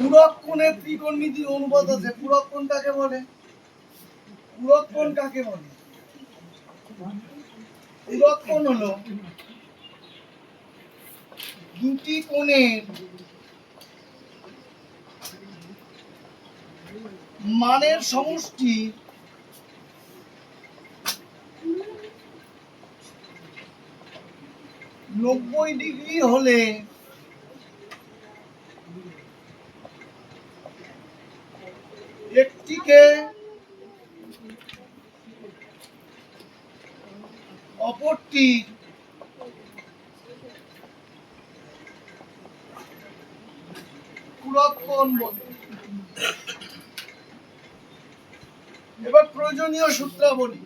পূরক কোণের ত্রিকোণমিতির অনুপাত আছে। কাকে বলে? কাকে বলে? হলো দুটি কোণের মানের সমষ্টি নব্বই ডিগ্রি হলে একটিকে অপরটি এবার প্রয়োজনীয় সূত্রাবলী।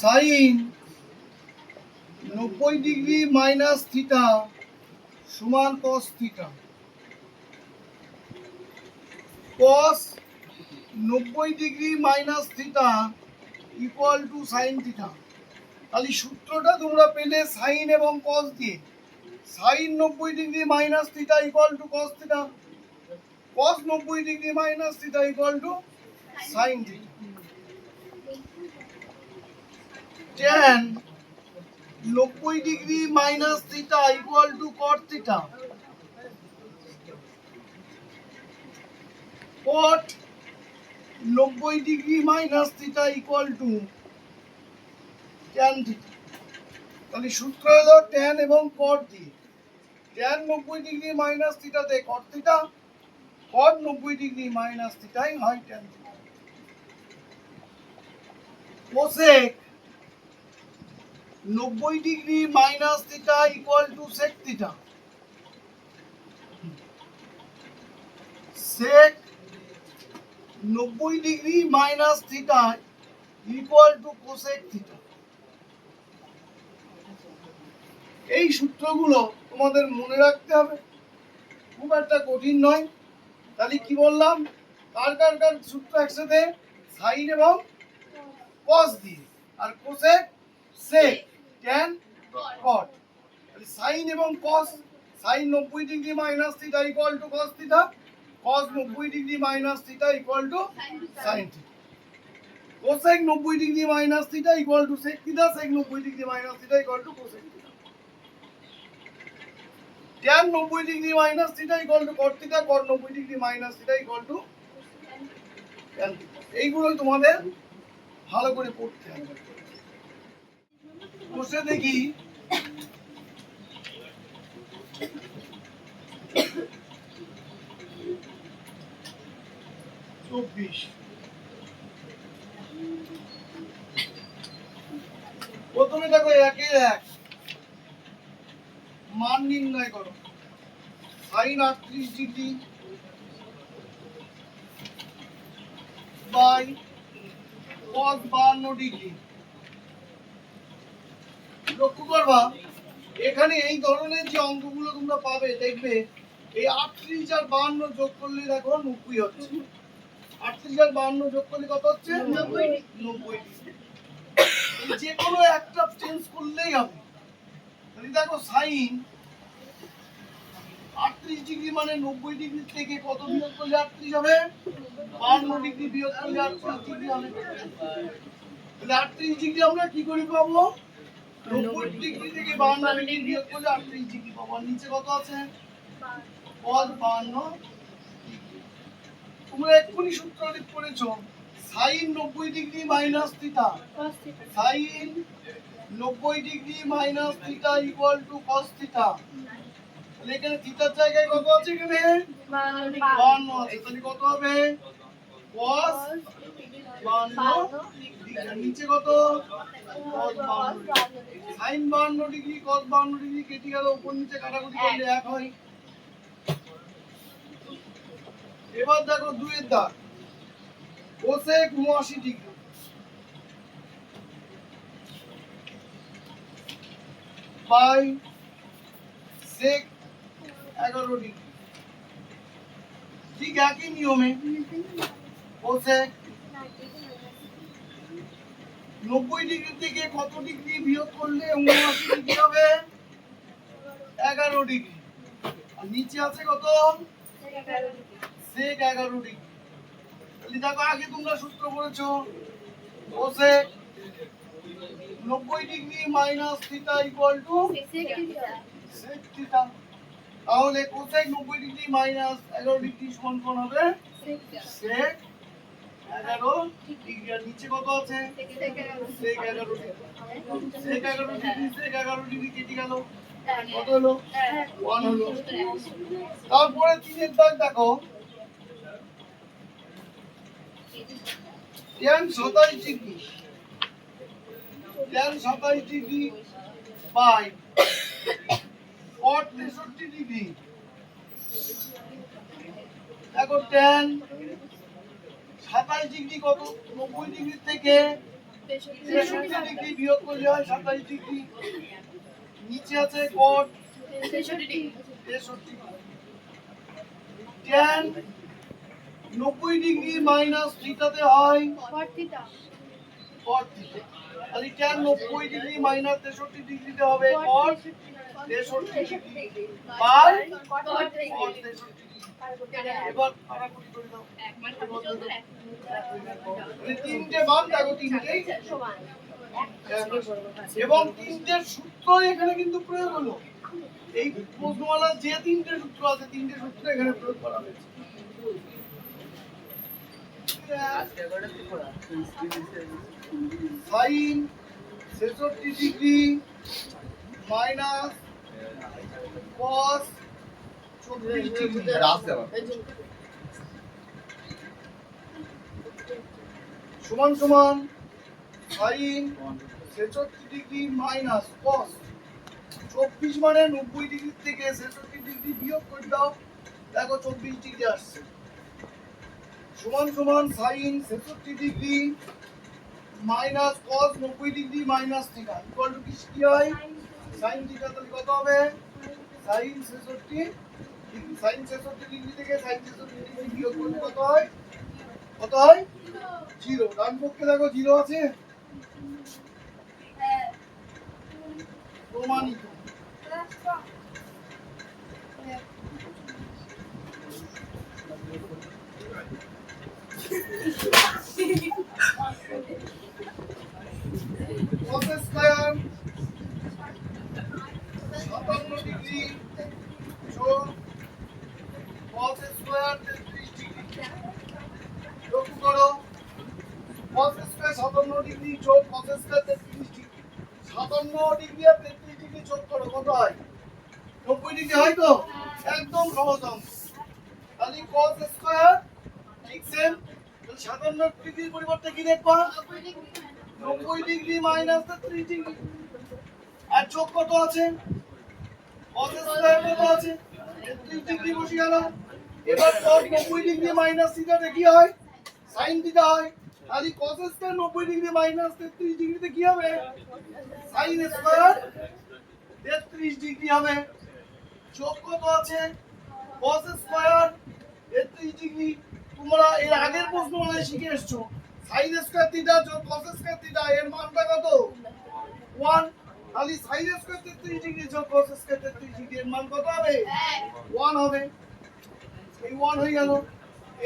সাইন। নব্বই ডিগ্রি মাইনাস থিটা সমান কস থিটা। কস নব্বই degree minus theta equal to sine theta. তাহলে সূত্রটা তোমরা পেলে সাইন এবং কস দিয়ে। সাইন নব্বই degree minus theta equal to cos theta. Cos নব্বই degree minus theta equal to sine theta. Tan নব্বই degree minus theta equal to cot theta cot নব্বই degree minus theta equal to tan theta তাহলে সূত্র হলো tan এবং cot দিয়ে। Tan নব্বই degree minus থিটাতে কট থিটা কট নব্বই ডিগ্রি মাইনাস থিটাই হয় ট্যান থিটা কোসেক নব্বই degree minus theta equal to sec theta. Sec নব্বই degree minus theta equal to cosec theta. এই সূত্রগুলো তোমাদের মনে রাখতে হবে। খুব একটা কঠিন নয়। তাহলে কি বললাম? কার কার কার সূত্র একসাথে সাইন এবং কস দিয়ে। আর cosec sec tan cot sine এবং কস সাইন নব্বই degree minus theta equal to cos theta cos নব্বই degree minus theta equal to sine theta cosec নব্বই degree minus theta equal to sec theta sec নব্বই degree minus theta equal to cosec theta tan নব্বই degree minus theta equal to cot theta cot নব্বই degree minus theta equal to tan theta এইগুলো তোমাদের ভালো করে পড়তে হবে। বসে দেখি। চব্বিশ। প্রথমে দেখো একে এক। মান নির্ণয় করো। সাইন আটত্রিশ ডিগ্রি বাই কস বাহান্ন ডিগ্রি। লক্ষ্য করবা এখানে এই ধরনের যে অঙ্কগুলো তোমরা পাবে দেখবে এই আটত্রিশ আর বাহান্ন যোগ করলে দেখো নব্বই হচ্ছে। আটত্রিশ আর বাহান্ন যোগ করলে কত হচ্ছে? নব্বই। যে কোনো একটা চেঞ্জ করলেই হবে। তাহলে দেখো সাইন আটত্রিশ ডিগ্রি মানে নব্বই ডিগ্রি থেকে কত বিয়োগ করলে আটত্রিশ হবে? বাহান্ন ডিগ্রি বিয়োগ করলে আটত্রিশ ডিগ্রি হবে। তাহলে আটত্রিশ ডিগ্রি আমরা কি করে পাবো? নব্বই ডিগ্রি থেকে বাহান্ন ডিগ্রি বিয়োগ করলে আটত্রিশ ডিগ্রি পাবো নিচে কত আছে? পদ বাহান্ন তোমরা এক্ষুনি সূত্র পড়েছো সাইন নব্বই ডিগ্রি মাইনাস থিটা। সাইন নব্বই degree minus theta equal to cos theta. তাহলে এখানে থিটার জায়গায় কত আছে এখানে? বাহান্ন। আছে। তাহলে কত হবে? কস। আর নিচে কত? ডিগ্রি কেটে গেল, উপর নিচে কাটাকুটি করলে এক হয়। এবার দেখো দুইয়ের দাগ। কোসেক উনআশি ডিগ্রি। বাই এগারো ডিগ্রি। ঠিক একই নিয়মে কোসেক নব্বই ডিগ্রি থেকে কত ডিগ্রি বিয়োগ করলে উনআশি হবে? এগারো ডিগ্রি আর নিচে আছে কত? এগারো ডিগ্রি দেখো, আগে তোমরা সূত্র কোসেক নব্বই degree minus theta equal to sec theta তাহলে কোসেক নব্বই ডিগ্রি মাইনাস এগারো ডিগ্রি সমান হবে? সেক তারপরে তিনের দাগ দেখো। টেন সাতাইশ ডিগ্রি। টেন সাতাইশ ডিগ্রি বাই তেষট্টি ডিগ্রি। দেখো টেন সাতাইশ ডিগ্রি কত? নব্বই ডিগ্রি থেকে তেষট্টি ডিগ্রি বিয়োগ করলে হয় সাতাইশ ডিগ্রি। নিচে আছে কট। তেষট্টি টেন নব্বই ডিগ্রি মাইনাস থিটাতে হয় কট থিটা তাহলে টেন নব্বই ডিগ্রি মাইনাস তেষট্টি ডিগ্রিতে হবে কট তেষট্টি ডিগ্রি। বাই তেষট্টি এবার কাটাকুটি করে দাও তিনটে মান দেখো তিনটেই। এবং তিনটের সূত্র এখানে কিন্তু প্রয়োগ হলো। এই প্রশ্নমালার যে তিনটে সূত্র আছে তিনটে সূত্র এখানে প্রয়োগ করা হয়েছে। সাইন ছেষট্টি ডিগ্রি মাইনাস কস চব্বিশ ডিগ্রি। সমান সমান সাইন ছেষট্টি ডিগ্রি মাইনাস কস চব্বিশ মানে নব্বই ডিগ্রি থেকে ছেষট্টি ডিগ্রি বিয়োগ করে দাও দেখো চব্বিশ ডিগ্রি আসছে। সমান সমান সাইন ছেষট্টি ডিগ্রি মাইনাস কস নব্বই degree minus theta equal to কি হয়? সাইন থিটা তাহলে কত হবে? সাইন ছেষট্টি ডিগ্রি সাইন ছেষট্টি ডিগ্রি থেকে সাইন ছেষট্টি ডিগ্রি বিয়োগ করলে কত হয়? কত হয়? জিরো। ডান পক্ষে দেখো জিরো আছে। প্রমাণিত। cos স্কয়ার সাতান্ন ডিগ্রি যোগ স্কয়ার তেত্রিশ ডিগ্রি সাতান্ন ডিগ্রি আর তেত্রিশ ডিগ্রি যোগ করো কত হয় নব্বই ডিগ্রি হয় তো একদম সহজ অঙ্ক তাহলে cos স্কয়ার ঠিক সেম সাতান্ন ডিগ্রির পরিবর্তে কি দেখবা? নব্বই ডিগ্রি মাইনাস তেত্রিশ ডিগ্রি আর চোখ কত আছে? কত আছে? তেত্রিশ ডিগ্রি বসে গেল। এবার cos নব্বই ডিগ্রি মাইনাস থিটাতে কি হয়? সাইন থিটা হয়। তাহলে cos স্কয়ার নব্বই ডিগ্রি মাইনাস তেত্রিশ ডিগ্রিতে কি হবে? সাইন স্কয়ার তেত্রিশ ডিগ্রি হবে। চোখ কত আছে? cos স্কয়ার তেত্রিশ ডিগ্রি। তোমরা এর আগের প্রশ্ন মানে শিখে এসছো। সাইন স্কয়ার থিটা যোগ cos স্কয়ার থিটা, এর মানটা কত? 1 তাহলে সাইন স্কয়ার 33 ডিগ্রি যোগ cos স্কয়ার 33 ডিগ্রি, এর মান কত হবে? 1 হবে। এই 1 হয়ে গেল।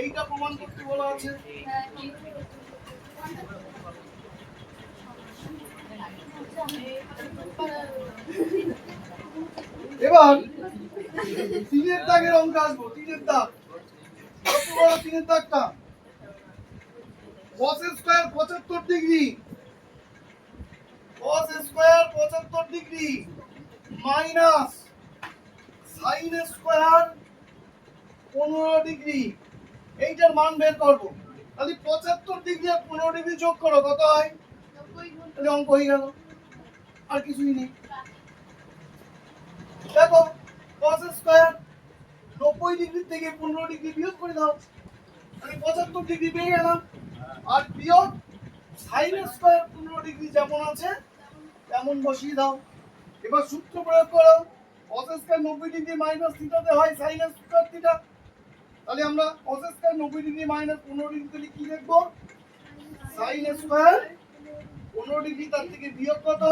এইটা প্রমাণ করতে বলা আছে। এবার তিনের দাগের অঙ্ক আসব, তিনের দাগ। Square 75 degree. cos square 75 degree. Minus sin square 15 degree. এইটার মান বের করব। তাহলে 75 ডিগ্রি 15 ডিগ্রি যোগ করো, কত হয়? তাহলে অঙ্ক হয়ে গেল। আর কিছুই নেই। দেখো cos স্কয়ার 90 ডিগ্রি থেকে 15 ডিগ্রি বিয়োগ করে দাও। তাহলে 75 ডিগ্রি পেয়ে গেলাম। আর বিয়োগ সাইন স্কয়ার 15 ডিগ্রি যেমন আছে তেমন বসিয়ে দাও। এবার সূত্র প্রয়োগ করো। স্কয়ার 90 ডিগ্রি মাইনাস থিটাতে হয় সাইন স্কয়ার থিটা তাহলে আমরা স্কয়ার নব্বই ডিগ্রি মাইনাস পনেরো ডিগ্রি তাহলে কি লিখব? সাইন স্কয়ার পনেরো ডিগ্রি তার থেকে বিয়োগ কত?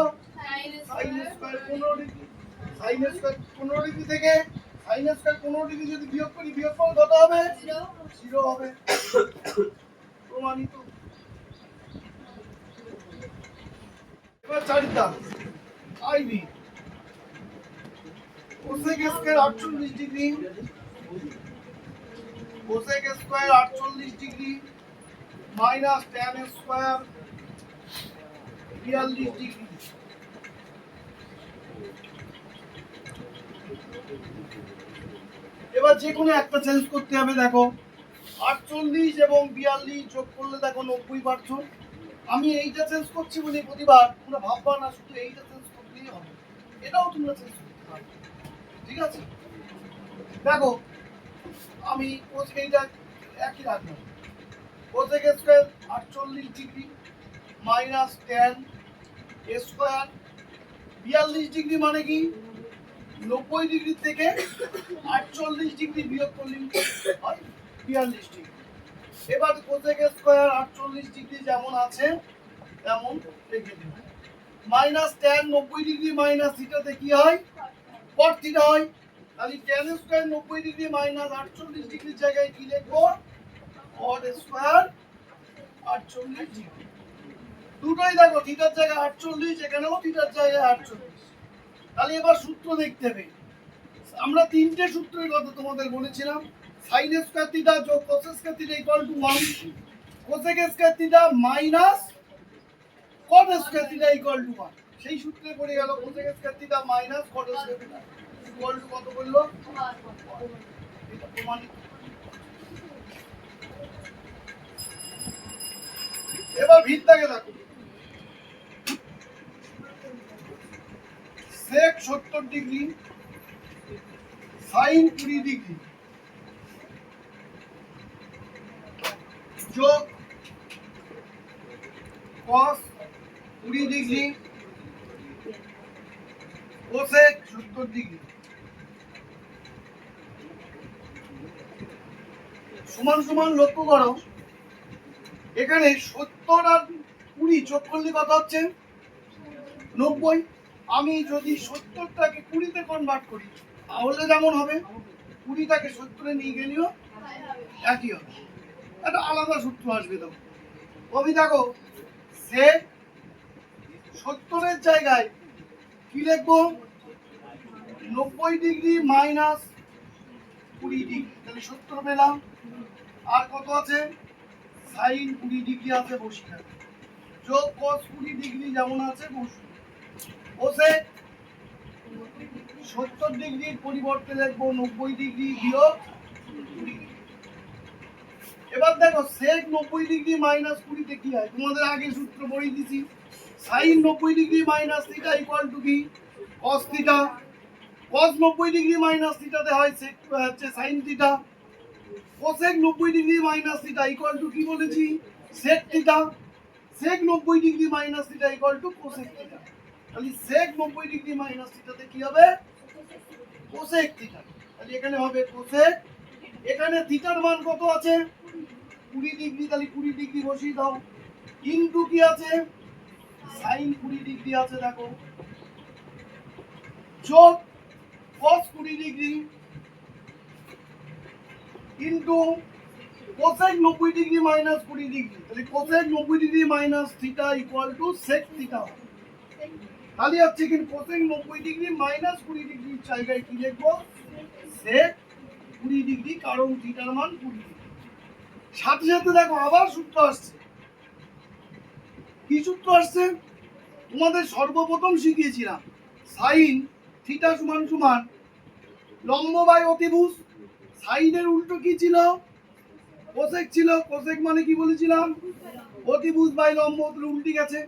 সাইন স্কয়ার পনেরো ডিগ্রি সাইন স্কয়ার পনেরো ডিগ্রি থেকে স্কয়ার পনেরো ডিগ্রি যদি বিয়োগ করি বিয়োগ করলে কত হবে? জিরো হবে। প্রমাণিত। এবার চারিটা আইবি কোসেক স্কয়ার আটচল্লিশ ডিগ্রি। কোসেক স্কয়ার আটচল্লিশ ডিগ্রি। মাইনাস ট্যান স্কয়ার বিয়াল্লিশ ডিগ্রি। এবার যে কোনো একটা চেঞ্জ করতে হবে, দেখো। আটচল্লিশ এবং বিয়াল্লিশ যোগ করলে দেখো নব্বই পারছ আমি এইটা চেঞ্জ করছি বলে প্রতিবার, তোমরা ভাববা না, শুধু এইটা চেঞ্জ করলেই হবে। এটাও তোমরা চেঞ্জ করতে পারো। ঠিক আছে? দেখো, আমি এইটা একই রাখলাম। কোচেক স্কোয়ার আটচল্লিশ ডিগ্রি মাইনাস টেন স্কোয়ার বিয়াল্লিশ ডিগ্রি মানে কি? নব্বই ডিগ্রি থেকে আটচল্লিশ ডিগ্রি বিয়োগ করলে হয় বিয়াল্লিশ ডিগ্রি। এবার কোসেক স্কোয়ার আটচল্লিশ ডিগ্রি যেমন আছে, তেমন রেখে দেব মাইনাস টেন নব্বই ডিগ্রি মাইনাস থিটাতে কি হয়? কট থিটা হয়। তাহলে টেন স্কোয়ার নব্বই ডিগ্রি মাইনাস আটচল্লিশ ডিগ্রির জায়গায় কি লিখব? কট স্কোয়ার আটচল্লিশ ডিগ্রি। দুটোই দেখো থিটার জায়গায় আটচল্লিশ, এখানেও থিটার জায়গায় আটচল্লিশ। তাহলে এবার সূত্র দেখতে হবে। আমরা তিনটে সূত্রের কথা তোমাদের বলেছিলাম। সাইন স্কয়ার থিটা যোগ cos square theta equal to 1 cosec square theta minus cot square theta equal to 1 সেই সূত্রে পড়ে গেল cosec square theta minus cot square theta equal to কত বলল? এটা প্রমাণিত। এবার ভিতটাকে দেখো। সেক সত্তর ডিগ্রি, সাইন কুড়ি ডিগ্রি। যোগ কস কুড়ি ডিগ্রি কোসেক সত্তর ডিগ্রি। সমান সমান লক্ষ্য করো, এখানে সত্তর আর কুড়ি যোগ করলে কত হচ্ছে? নব্বই। আমি যদি সত্তরটাকে কুড়িতে কনভার্ট করি, তাহলে যেমন হবে, কুড়িটাকে সত্তরে নিয়ে গেলেও একই হবে। একটা আলাদা সূত্র আসবে তো কবি দেখো, সে সত্তরের জায়গায় কি লিখব? নব্বই ডিগ্রি মাইনাস কুড়ি ডিগ্রি। তাহলে সত্তর পেলাম। আর কত আছে? সাইন কুড়ি ডিগ্রি আছে বসি যোগ কস কুড়ি ডিগ্রি যেমন আছে বসি বসে সত্তর ডিগ্রির পরিবর্তে দেখব, নব্বই ডিগ্রি বিয়োগ এবার দেখো সেক নব্বই ডিগ্রি মাইনাস কুড়িতে কি হয়? তোমাদের আগে সূত্র পড়িয়ে দিছি। সাইন নব্বই degree minus theta equal to কি? কস থিটা কস নব্বই ডিগ্রি মাইনাস থিটাতে হয় সেক হচ্ছে সাইন থিটা কোসেক নব্বই degree minus theta equal to কি বলেছি? সেক থিটা সেক নব্বই degree minus theta equal to cosec theta তাহলে সেক নব্বই ডিগ্রি মাইনাস থিটাতে কি হবে? কোসেক থিটা তাহলে এখানে হবে কোসেক এখানে থিটার মান কত আছে? কুড়ি ডিগ্রি তাহলে কুড়ি ডিগ্রি বসিয়ে দাও। কিন্তু কি আছে? সাইন কুড়ি ডিগ্রি আছে, দেখো। যোগ কস কুড়ি ডিগ্রি কিন্তু কোসেক নব্বই ডিগ্রি মাইনাস কুড়ি ডিগ্রি তাহলে কোসেক নব্বই degree minus theta equal to sec theta তাহলে হচ্ছে কিন্তু কোসেক নব্বই ডিগ্রি মাইনাস কুড়ি ডিগ্রির জায়গায় কি লিখব সেক কুড়ি ডিগ্রি, কারণ থিটার মান কুড়ি ডিগ্রি। সাথে সাথে দেখো আবার সূত্র আসছে। কি সূত্র আসছে? তোমাদের সর্বপ্রথম শিখিয়েছিলাম। সাইন থিটা সমান সমান লম্ব বাই অতিভুজ। সাইনের উল্টো কি ছিল? কোসেক ছিল। কোসেক মানে কি বলেছিলাম? অতিভুজ বাই লম্ব উল্টি গেছে।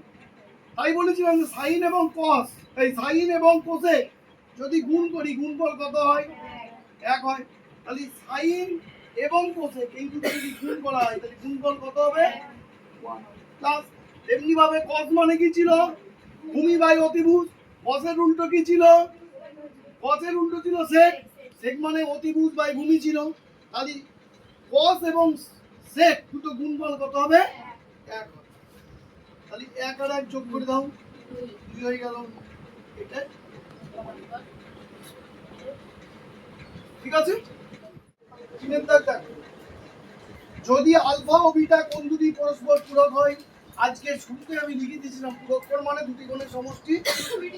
তাই বলেছিলাম যে সাইন এবং কস। এই সাইন এবং কোসেক যদি গুণ করি, গুণফল কত হয়? এক হয়। তাহলে সাইন এবং কোসেক এই দুটো যদি গুণ করা হয়, তাহলে গুণফল কত হবে? প্লাস এমনি ভাবে কস মানে কি ছিল? ভূমি বাই অতিভুজ। কসের উল্টো কি ছিল? কসের উল্টো ছিল সেক। সেক মানে অতিভুজ বাই ভূমি ছিল। তাহলে কস এবং sec দুটো গুণফল কত হবে? এক হবে। তাহলে এক আর এক যোগ করে দাও, দুই হয়ে গেল। এটা ঠিক আছে? যদি আলফা ও বিটা কোন দুটি পরস্পর পূরক হয়, আজকে শুরুতে আমি লিখে দিয়েছিলাম পূরক মানে দুটি কোণের সমষ্টি।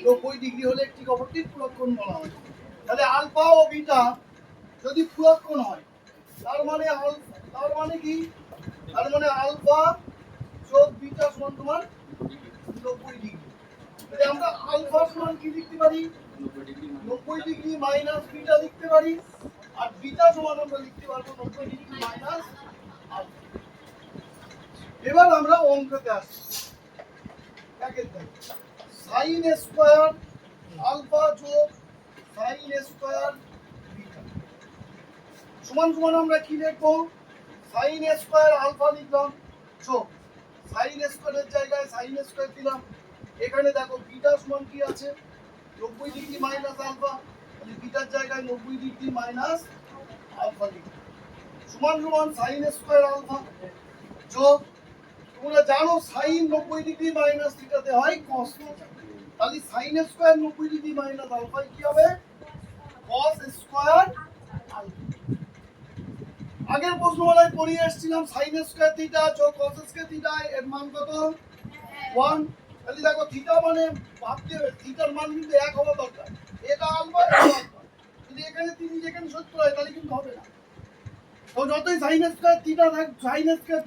নব্বই ডিগ্রি হলে একটি অপরটির পূরক কোণ বলা হয়। তাহলে আলফা ও বিটা যদি পূরক কোণ হয়, তার মানে তার মানে কি? তার মানে আলফা সমান তোমার নব্বই ডিগ্রি আমরা আলফা সমান কি লিখতে পারি? নব্বই ডিগ্রি মাইনাস বিটা লিখতে পারি। আর সমান আমরা লিখতে পারব ডিগ্রি মাইনাস এবার আমরা অঙ্কতে আসছি সাইন স্কোয়ার আলফা যোগ সাইন স্কোয়ার সমান সমান আমরা কি লিখব? সাইন স্কোয়ার আলফা লিখলাম যোগ। সাইন স্কোয়ারের জায়গায় সাইন স্কোয়ার দিলাম এখানে দেখো বিটা সমান কি আছে, নব্বই ডিগ্রি মাইনাস আলফা তাহলে বিটার জায়গায় নব্বই ডিগ্রি মাইনাস আলফা লিখলাম সমান সমান সাইন স্কোয়ার আলফা যোগ তোমরা জানো সাইন নব্বই ডিগ্রি মাইনাস থিটাতে হয় কস তাহলে সাইন স্কোয়ার নব্বই ডিগ্রি মাইনাস আলফা কি হবে? কস স্কোয়ার আগের প্রশ্নমালায় পড়িয়ে এসেছিলাম সাইন স্কোয়ার থিটা যোগ কস স্কোয়ার থিটা এর মান কত? ওয়ান তাহলে দেখো থিটা মানে ভাবতে হবে থিটার মান কিন্তু এক হওয়া দরকার। এটা আলফা যদি এখানে তিনি যেখানে সত্য হয়, তাহলে কিন্তু হবে না। তো যতই সাইন স্কোয়ার থিটা থাক সাইন স্কোয়ার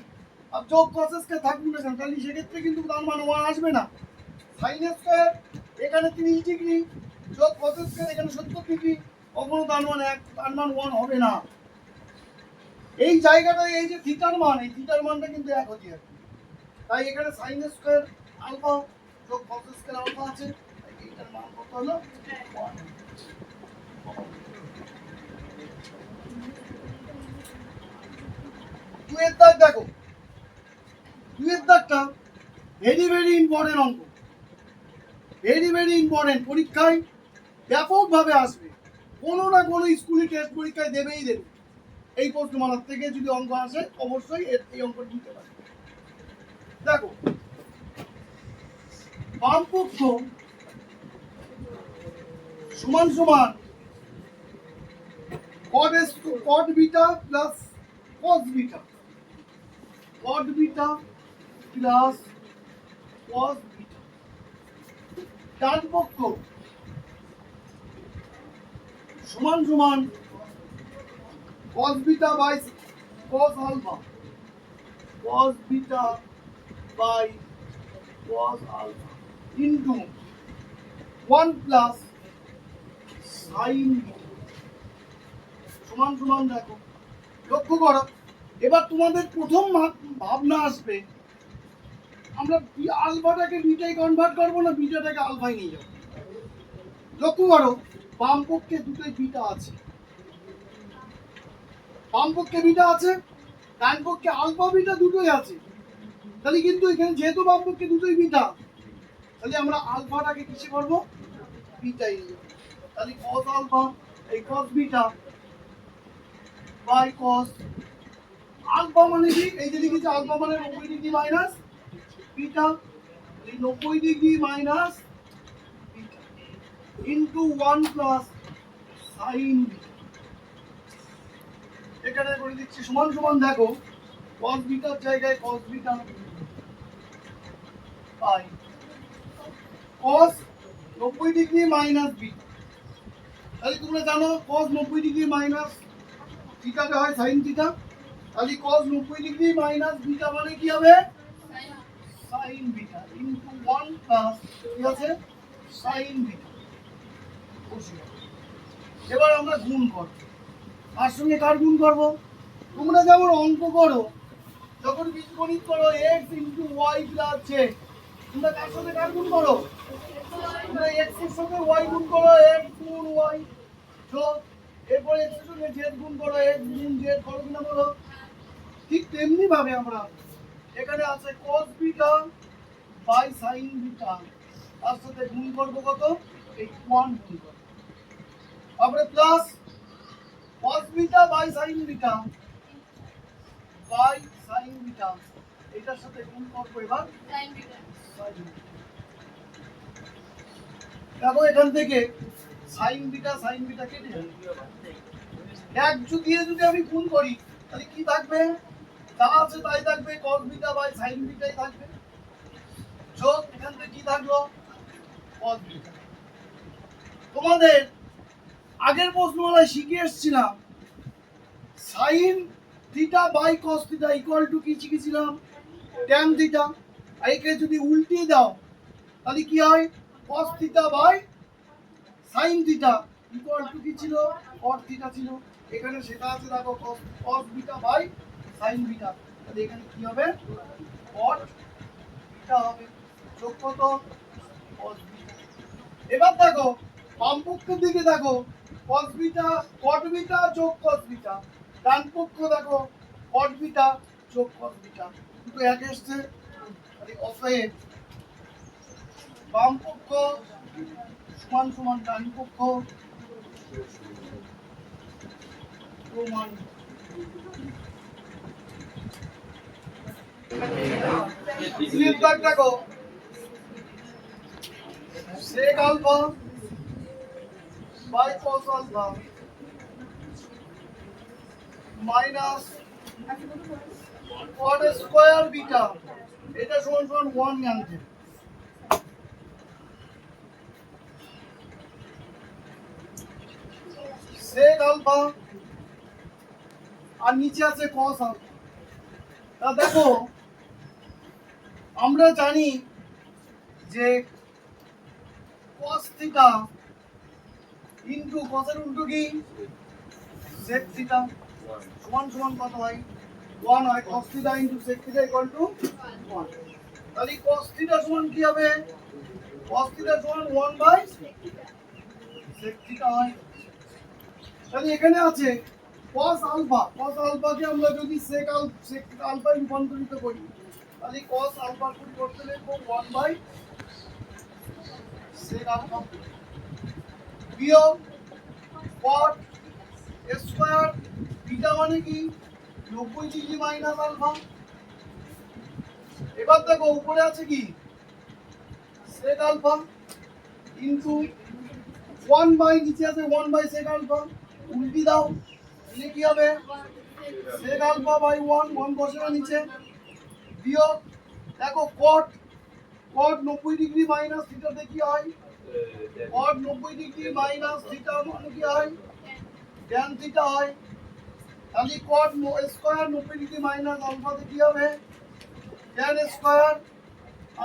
যোগ কস স্কোয়ার থাকবে না তাহলে সেক্ষেত্রে কিন্তু তার মান ওয়ান আসবে না। সাইন স্কোয়ার এখানে তিরিশ ডিগ্রি, যোগ কস স্কোয়ার এখানে সত্তর ডিগ্রি, কখনো তার মান এক, তার মান ওয়ান হবে না। এই জায়গাটায় এই যে থিটার মান, এই থিটার মানটা কিন্তু এক হবে তাই এখানে সাইন স্কোয়ার আলফা যোগ কস স্কোয়ার আলফা আছে। এইটার মান কত হলো? দুয়ের দাগ দেখো। দুয়ের দাগটা ভেরি ভেরি ইম্পর্টেন্ট অঙ্ক। ভেরি ভেরি ইম্পর্টেন্ট পরীক্ষায় ব্যাপকভাবে আসবে। কোনো না কোনো স্কুলে টেস্ট পরীক্ষায় দেবেই দেবে। এই প্রশ্নমালার থেকে যদি অঙ্ক আসে, অবশ্যই এই অঙ্ক দিতে পারে দেখো বাম পক্ষ সমান সমান cot beta plus cos beta cot beta plus cos beta ডান পক্ষ সমান সমান cos beta by cos alpha cos beta by cos alpha into 1 plus sin সমান সমান দেখো। লক্ষ্য করো, এবার তোমাদের প্রথম ভাবনা আসবে, আমরা আলফাটাকে বিটায় কনভার্ট করব না বিটাটাকে আলফায় নিয়ে যাব? লক্ষ্য করো বাম পক্ষে দুটোই বিটা আছে। বাম পক্ষে বিটা আছে, ডান পক্ষে আলফা বিটা দুটোই আছে। তাহলে কিন্তু এখানে যেহেতু বাম পক্ষে দুটোই বিটা, তাহলে আমরা আলফাটাকে কিসে করব? বিটাই তাহলে কস আলফা, এই cos beta by cos alpha মানে কি? এই যে লিখেছি আলফা মানে নব্বই ডিগ্রি মাইনাস বিটা, এই নব্বই degree minus into one plus sine beta. এখানে করে দিচ্ছি, সমান সমান দেখো, cos বিটার জায়গায় cos বিটা পাই। cos 90 ডিগ্রি মাইনাস বিটা তাহলে তোমরা জানো, cos 90 ডিগ্রি মাইনাস থিটাতে হয় sin থিটা তাহলে cos 90 ডিগ্রি মাইনাস বিটা মানে কি হবে? sin বিটা ইনটু 1 প্লাস কি আছে? sin বিটা এবার আমরা গুণ করব তার সঙ্গে কার গুণ করব? তোমরা যেমন অঙ্ক করো, যখন বীজগণিত করো x into y plus z তোমরা কার সাথে কার গুণ করো? তোমরা এক্সের সাথে ওয়াই গুণ করো এক্স গুণ ওয়াই যোগ এরপরে এক্সের সঙ্গে জেড গুণ করো এক্স গুণ জেড করো কিনা বলো? ঠিক তেমনি ভাবে আমরা এখানে আছে cos beta by sine beta তার সাথে গুণ করব কত? এই ওয়ান গুণ করব। তারপরে plus cos beta by sin beta by sine beta এটার সাথে গুণ করব এবার Sin beta. বিটা। দেখো এখান থেকে সাইন বিটা সাইন বিটা কেটে এক দিয়ে যদি আমি গুণ করি তাহলে কি থাকবে? যা আছে তাই থাকবে cos বিটা বাই সাইন বিটাই থাকবে। যোগ এখান থেকে কি থাকল? cos বিটা তোমাদের আগের প্রশ্নমালায় শিখে এসেছিলাম sine theta by cos theta equal to কি শিখেছিলাম? ট্যান থিটা একে যদি উল্টিয়ে দাও, তাহলে কি হয়? cos theta by sine theta equal to কি ছিল? cos থিটা ছিল। এখানে সেটা আছে, দেখো, cos cos beta by sine beta তাহলে এখানে কি হবে? cot বিটা হবে। যোগ কত? বিটা এবার দেখো বাম পক্ষের দিকে দেখো। Cos বিটা cot বিটা যোগ বিটা ডান পক্ষ দেখো cot বিটা যোগ cos বিটা দুটো এক এসছে। অতএব বাম পক্ষ সমান সমান ডান পক্ষ দেখো। Sec alpha by cos alpha minus cot square beta এটা সমান সমান ওয়ান আনতে sec alpha আর নিচে আছে cos alpha তা দেখো আমরা জানি যে cos থিটা ইনটু এর উল্টো কি? Sec থিটা সমান সমান কত হয়? 1 হয়। cos theta into sec theta equal to 1 তাহলে cos থিটা সমান কি হবে? cos থিটা সমান 1 বাই sec থিটা হয়। তাহলে এখানে আছে cos আলফা cos আলফাকে আমরা যদি sec আল sec আলফা রূপান্তরিত করি, তাহলে cos আলফা পরিবর্তে লিখব 1 বাই sec আলফা বিয়োগ cot স্কয়ার বিটা মানে কি? 90 ডিগ্রি মাইনাস আলফা। এবার দেখো, উপরে আছে কি? sec আলফা ইনটু 1 বাই নিচে আছে 1 বাই sec আলফা। উল্টি দাও তাহলে কি হবে? sec আলফা বাই 1 1 বসে নিচে। বিয়োগ, দেখো, cot cot 90 ডিগ্রি মাইনাস থিটাতে কি হয়? Cot 90 ডিগ্রি মাইনাস থিটা মানে কি হয় tan থিটা হয় তাহলে cot স্কয়ার 90 ডিগ্রি মাইনাস আলফাতে কি হবে tan স্কয়ার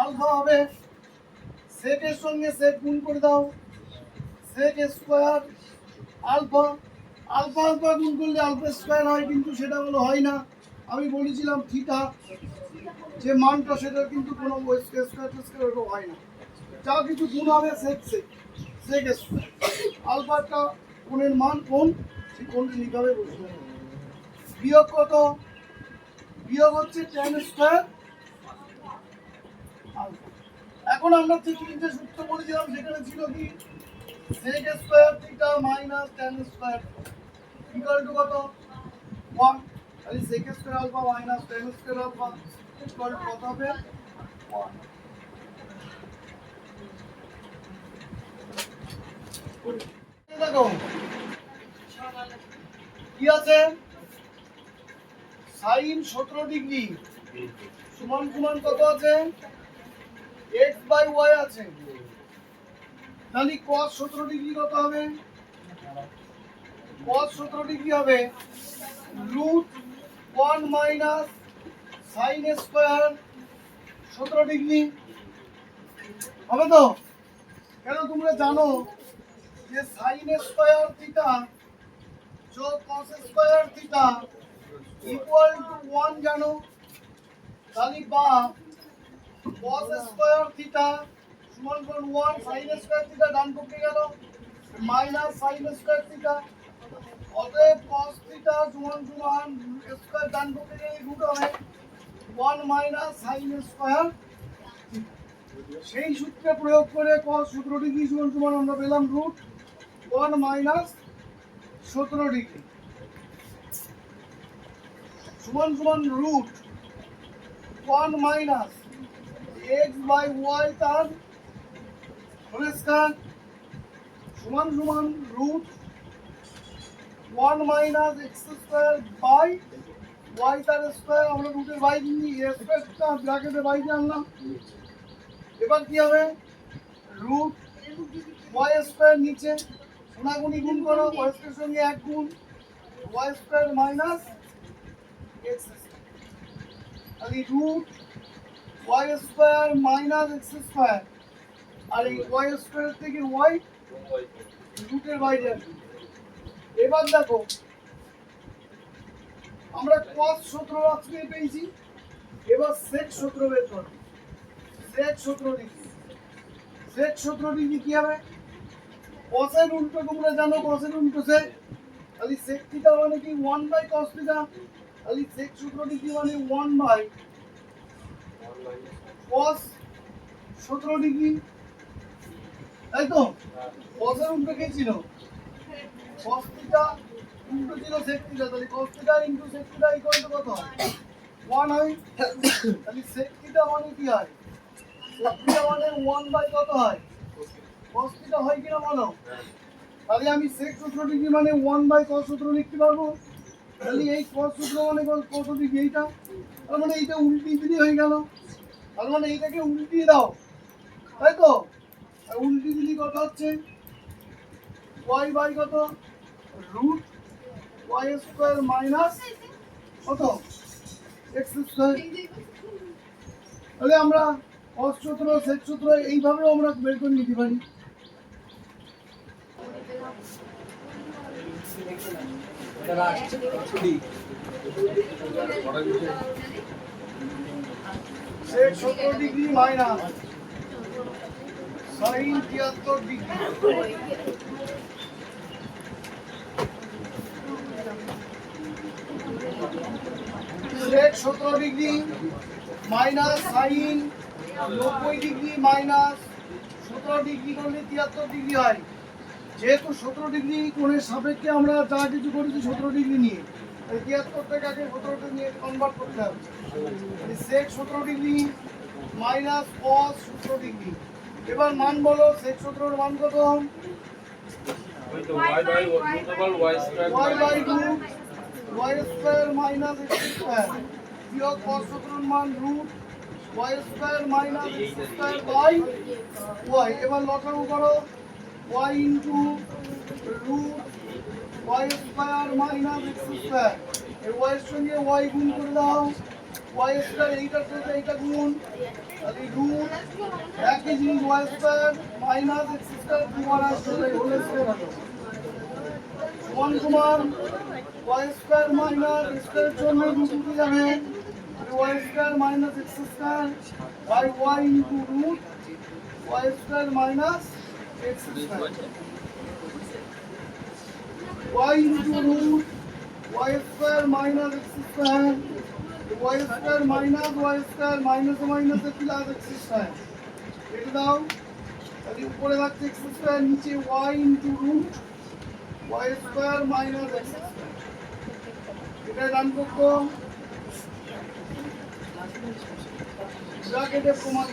আলফা হবে এর সঙ্গে sec গুণ করে দাও sec square alpha alpha alpha গুণ করলে আলফা স্কয়ার হয় কিন্তু সেটা হলো হয় না আমি বলেছিলাম থিটা যে মানটা সেটা কিন্তু কোনো স্কয়ার স্কয়ার হয় না যা কিছু গুণ হবে সেক সেক সেক স্কয়ার আলফাটা কোণের মান কোন? সেই কোণটা নিতে হবে। বুঝতে বিয়োগ কত? বিয়োগ হচ্ছে টেন স্কয়ার এখন আমরা যে তিনটে সূত্র পড়েছিলাম, সেখানে ছিল কি? sec square theta minus tan square equal কত? 1 তাহলে sec square alpha minus tan square alpha equal কত হবে? 1 কি আছে? সাইন সতেরো ডিগ্রি। সমান সমান কত আছে? এক্স বাই ওয়াই আছে। তাহলে cos সতেরো ডিগ্রি কত হবে? cos সতেরো ডিগ্রি হবে root one minus sine square সতেরো ডিগ্রি। হবে তো? কেন তোমরা জানো? যে সাইন স্কোয়ার থিটা যোগ cos square theta equal to one জানো? তাহলে বা cos স্কয়ার থিটা সমান সমান 1 sin স্কয়ার থিটা ডান পক্ষে গেল মাইনাস sin স্কয়ার থিটা অতএব cos থিটা সমান সমান স্কয়ার ডান পক্ষে গেলে রুট হবে 1 মাইনাস sin স্কয়ার সেই সূত্রে প্রয়োগ করে cos 17 ডিগ্রি সমান সমান আমরা পেলাম রুট 1 মাইনাস 17 ডিগ্রি। সমান সমান root one minus x by y তার হোল স্কয়ার সমান সমান root one minus x square by y তার স্কয়ার আমরা রুটের বাইরে নিই এ স্কয়ারটা ব্র্যাকেটে বাইরে আনলাম। এবার কি হবে? রুট ওয়াই স্কয়ার নিচে। গুণাগুণি গুণ করো ওয়াই স্কয়ার সঙ্গে এক গুণ ওয়াই স্কয়ার মাইনাস এক্স তাহলে root y square minus x square আর এই ওয়াই স্কয়ার থেকে ওয়াই রুটের বাইরে এবার দেখো, আমরা cos সূত্র আজকে পেয়েছি, এবার sec সূত্র বের করো। sec সূত্র লিখি। sec সূত্র লিখি কি হবে? Cos উল্টো তোমরা জানো cos উল্টো sec তাহলে sec থিটা মানে কি 1 বাই cos থিটা তাহলে sec সূত্র লিখি মানে 1 বাই cos সূত্র লিখি তাই তো? cos উল্টো কি ছিল? cos থিটা উল্টো ছিল sec থিটা তাহলে cos theta into sec theta equal to কত হয়? 1 হয়। তাহলে sec থিটা মানে কি হয়? sec থিটা মানে 1 বাই কত হয়? Cos থিটা হয় কিনা বলো? তাহলে আমি sec সূত্র লিখি মানে 1 বাই cos সূত্র লিখতে পারব? তাহলে এই cos সূত্র মানে কত- লিখি এইটা? তার মানে এইটা উল্টিয়ে দিলেই হয়ে গেল। তার মানে এইটাকে উল্টিয়ে দাও। তাই তো? আর উল্টিয়ে দিলি কত হচ্ছে? y বাই কত? রুট y স্কয়ার মাইনাস কত? x স্কয়ার তাহলে আমরা cos সূত্র, sec সূত্র এইভাবেও আমরা বের করে নিতে পারি। Degree minus. সাইন তিয়াত্তর ডিগ্রি। সতেরো ডিগ্রি মাইনাস সাইন, নব্বই ডিগ্রি মাইনাস সতেরো ডিগ্রি করলে তিয়াত্তর ডিগ্রি হয়। যেহেতু সতেরো ডিগ্রি কোণের সাপেক্ষে আমরা যা কিছু করেছি সতেরো ডিগ্রি নিয়ে আগে সতেরোটা নিয়ে কনভার্ট করতে হবে। সেক সতেরো ডিগ্রি মাইনাস কস সতেরো ডিগ্রি। এবার মান বলো সেক সতেরোর মান কত? Y by two y square minus x square বিয়োগ কস সতেরোর মান root y square minus x square by y এবার লসাগু করো। Y into root y square minus x square এই ওয়াইয়ের সঙ্গে ওয়াই গুণ করে দাও। ওয়াই স্কোয়ার এইটার সাথে এইটা গুণ। তাহলে রুট একই জিনিস y square minus x square তোমার আসলে হোল স্কোয়ার হলো ওয়ান কুমার ওয়াই স্কোয়ার মাইনাস স্কোয়ার জন্য রুট উঠে যাবে। Y square minus x square by y into root y square minus x square y into root y square minus x square y square minus y square minus মাইনাসে plus x square এটা দাও তাহলে উপরে থাকছে x square নিচে y into root y square minus x square এটা run করতো ব্র্যাকেটে প্রমাণ